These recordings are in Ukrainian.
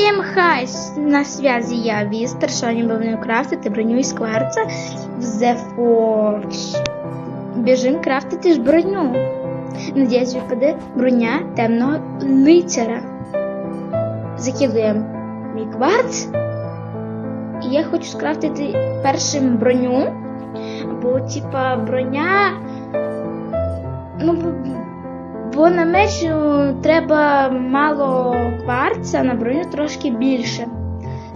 Всім хай! На зв'язі я Вістер, сьогодні будемо крафтити броню із кварца в The Forge. Біжим крафтити ж броню. Надіюсь, випаде броня темного лицаря. Закидуємо мій кварц. І я хочу скрафтити першим броню. Бо, типа, броня. Ну, бо- на меч е, треба мало кварца, на броню трошки більше.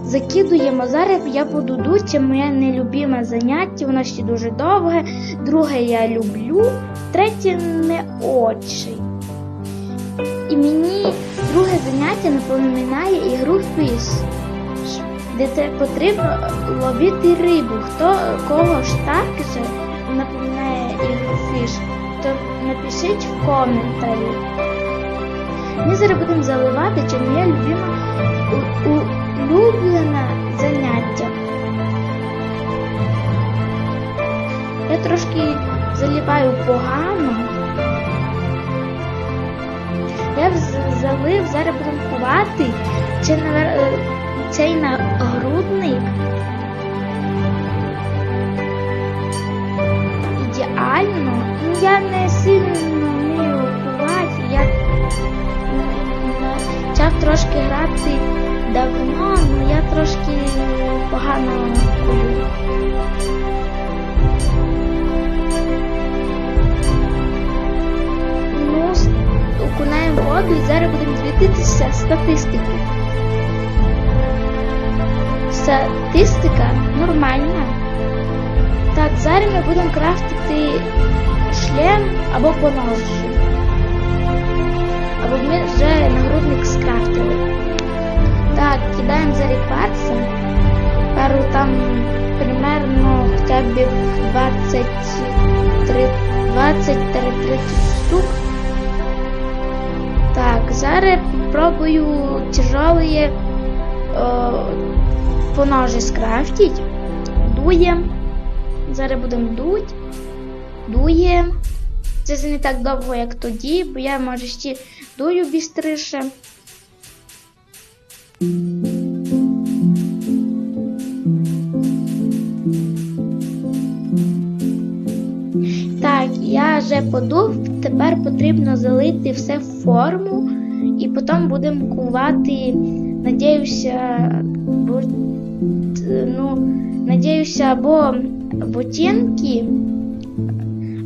Закидуємо. Зараз я буду дуть, це моє нелюбіме заняття, воно ще дуже довге. Друге я люблю, третє не очі. І мені друге заняття напоминає ігру Фіс, де це потрібно ловити рибу. Хто кого ж так напоминає ігру Фіш, то напишіть в коментарі. Ми зараз будемо заливати, чи моє любиме улюблене заняття. Я трошки заливаю погано. Я залив, зараз будемо ховати. Е, цей нагрудник. Ідеально. Окунаємо і зараз будемо дивитися статистику. Статистика нормальна. Так, зараз ми будемо крафтити шлем або поножі. Або ми вже нагрудник скрафтили. Так, кидаємо кварца. Пару там примерно хоча б 23 20-30 штук. Зараз пробую тяжелые о, поножі скрафтить. Дуєм. Зараз будемо дуть. Дуєм. Це не так довго, як тоді, бо я може ще дую бістріше. Так, я вже подув, тепер потрібно залити все в форму і потім будемо кувати, надіюся, бо, ну, надіюся, або ботинки,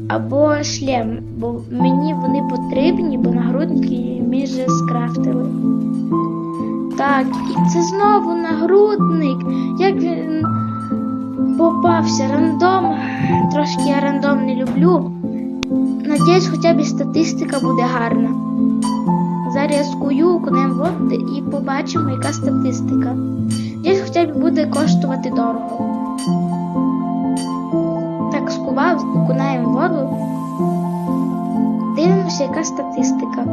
або шлем, бо мені вони потрібні, бо нагрудники ми вже скрафтили. Так, і це знову нагрудник. Як він попався рандом. Трошки я рандом не люблю. Надіюсь, хоча б статистика буде гарна. Зараз окунемо воду і побачимо, яка статистика. Надіюсь, хоча б буде коштувати дорого. Так, скував, окунаємо воду. Дивимося, яка статистика.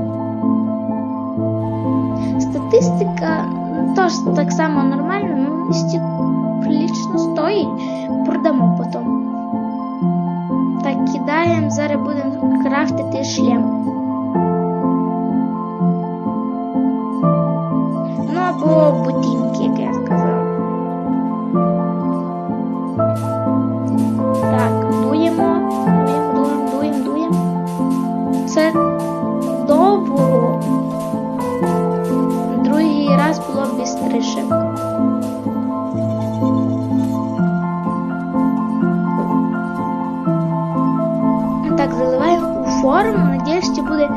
Статистика ну, теж так само нормально, ну стільки прилично стоїть, продамо потім. Так, кидаємо, зараз будемо крафтити шлем. Ну або як я сказала. Так, дуємо, дуємо, дуємо, дуємо, дуємо. Це довго. Другий раз було бістріше. Так, заливаємо у форму. Надіюсь, що буде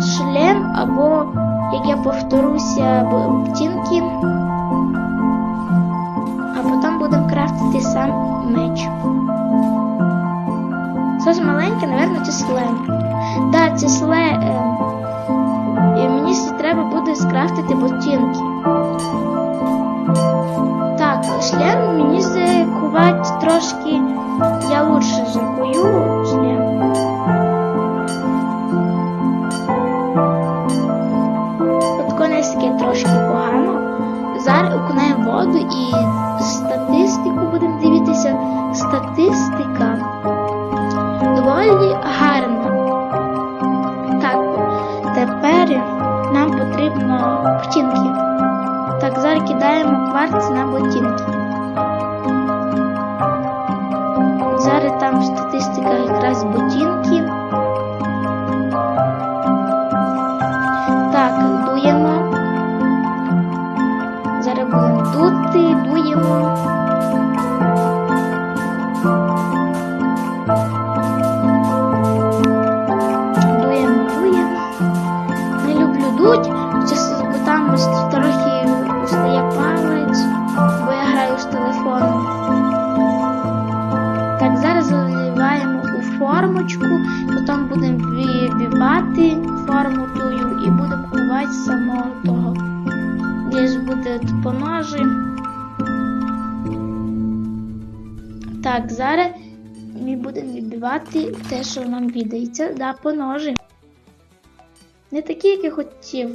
шлем я повторюся, ботинки. А потім будемо крафтити сам меч. Щось маленьке, напевно, це слем. Так, це сле. Е, і мені треба буде скрафтити ботинки. Окунаємо і статистику будемо дивитися. Статистика доволі гарна. Так, тепер нам потрібно ботинки. Так, зараз кидаємо кварц на ботинки. Формочку, потім будемо вибивати форму тую і будемо кувати самого того. Десь буде по. Так, зараз ми будемо вибивати те, що нам віддається, да, по ножі. Не такі, як я хотів.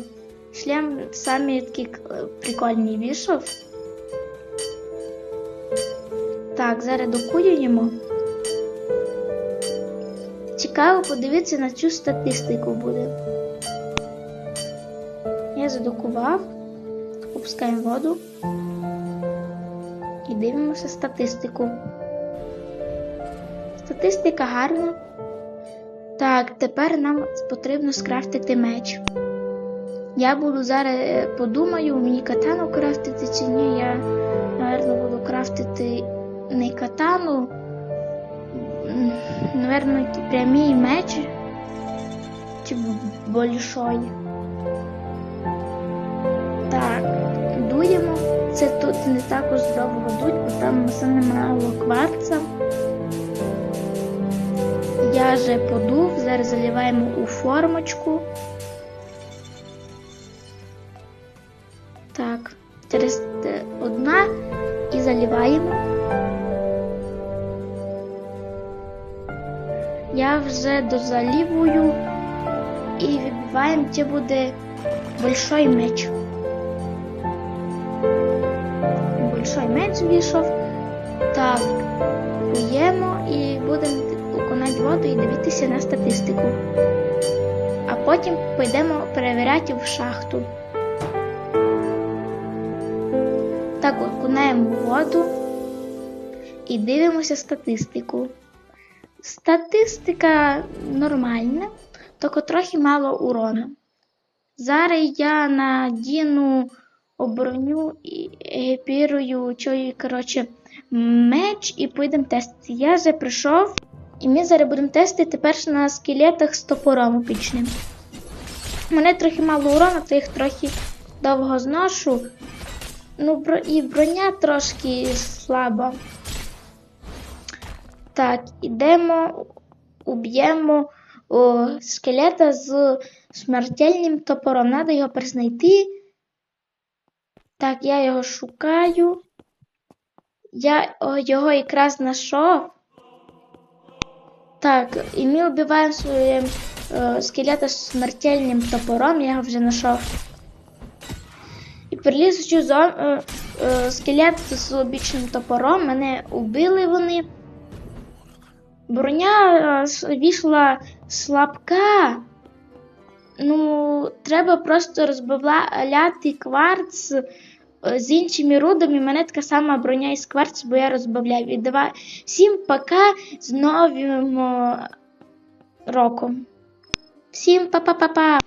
Шлем самі такі е, прикольні вийшов. Так, зараз докуюємо. Цікаво подивитися на цю статистику буде. Я задокував, опускаємо воду і дивимося статистику. Статистика гарна. Так, тепер нам потрібно скрафтити меч. Я буду зараз е, подумаю, мені катану крафтити чи ні. Я, напевно, буду крафтити не катану, м, напевно, прямий меч чи большой. Так, дуємо. Це тут не також довго дуть, бо там саме мало кварца. Я вже подув, зараз заливаємо у формочку. Так, через одна і заливаємо. Я вже дозалівую і вибиваємо, це буде большой меч. Большой меч вийшов. Так, п'ємо і будемо окунати воду і дивитися на статистику. А потім підемо перевіряти в шахту. Так, окунаємо воду і дивимося статистику. Статистика нормальна, тільки трохи мало урона. Зараз я надіну оброню і епірую чою, коротше, меч і підемо тестити. Я вже прийшов, і ми зараз будемо тестити перш на скелетах з топором опічним. Мене трохи мало урона, то їх трохи довго зношу. Ну, і броня трошки слаба. Так, ідемо, уб'ємо о, скелета з смертельним топором. Надо його признайти. Так, я його шукаю. Я о, його якраз знайшов. Так, і ми вбиваємо своїм скелета з смертельним топором, я його вже знайшов. І прилізучи зон, е, е, скелет з обічним топором, мене убили вони. Броня е, вийшла слабка. Ну, треба просто розбавляти кварц е, з іншими рудами. Мене така сама броня із кварц, бо я розбавляю. І всім пока з новим е, роком. Всім па-па-па-па!